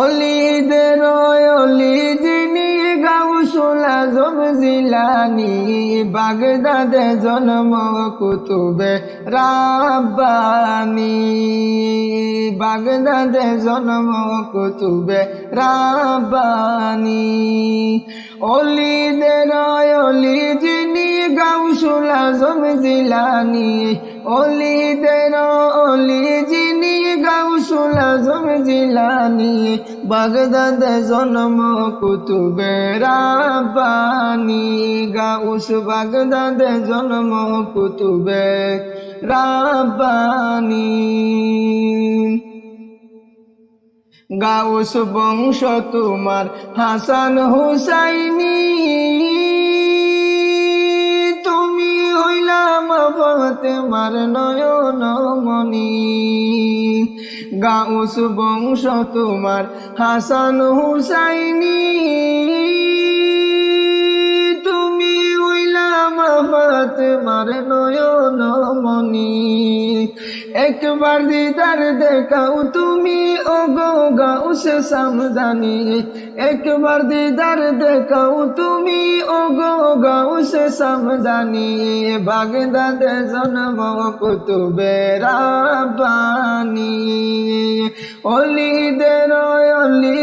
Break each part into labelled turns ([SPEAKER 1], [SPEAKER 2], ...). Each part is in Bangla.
[SPEAKER 1] অলিদের অলি যিনি গাউসুল আজম জিলানি, বাগদাদে জন্ম কুতুবে রাব্বানি। বাগদাদে জন্ম কুতুবে রাব্বানি। অলিদের অলি যিনি গাউসুল আজম জিলানি অলিদের অলি যিনি গাউসুল আজম জিলানি, বাগদাদ জন্ম কুতুবে রাব্বানি গাউস বাগদাদ জন্ম কুতুবে রাব্বানি গাউস বংশ তোমার হাসান হুসাইনি ফতে মার নয়ন মনি গাউস বংশ তোমার হাসান হুসাইনি। একবার দিদার দেখাও তুমি ও গো গাউস সামদানি একবার দিদার দেখাও তুমি ও গো গাউস সামদানি বাগদাদ জন্ম কুতুবে রাব্বানি অলিদের অলি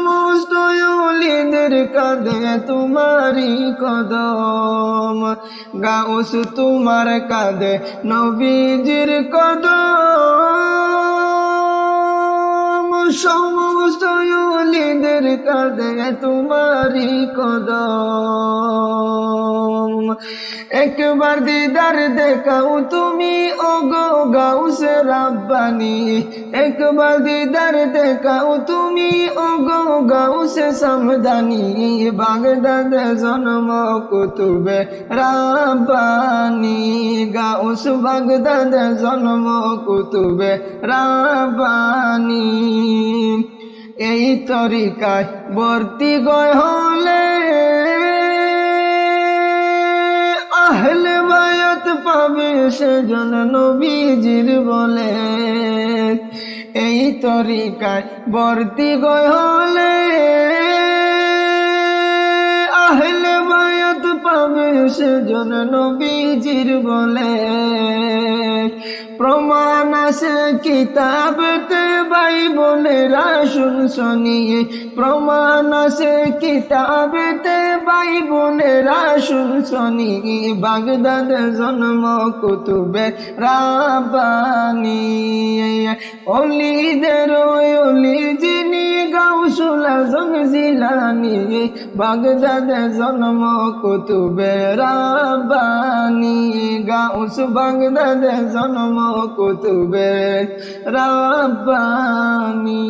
[SPEAKER 1] অলিদের কাঁদে তোমারই কদম গাউস তোমার কাঁদে নবীজির কদম সমস্ত কাঁদে তোমারই কদম। একবার দিদার দেখাও তুমি ও গো গাউস রাব্বানি। একবার দিদার দেখাও তুমি ও গো গাউস সমদানি। বাগদাদ জন্ম কুতুবে রাব্বানি। গাউস বাগদাদ জন্ম কুতুবে রাব্বানি। এই তরিকায় বর্তি গয় হলে পাবে সেজন নবীজির বলে। এই তরিকায় বর্তি গয় হলে আহলে বায়াত সেজন নবীজির বলে, প্রমাণ আছে কিতাবতে বাইবলেরা শুন শনিয়ে, প্রমাণ আছে কিতাবতে বাইবলেরা শুন শনি বাগদাদ জন্ম কুতুবে রাবানি অলিদের অলি যিনি গাউসুল আজম জিলানি বাগদাদ জন্ম কুতুবে রাবানি গাউস বাগদাদ জন্ম কুতুবে রাব্বানি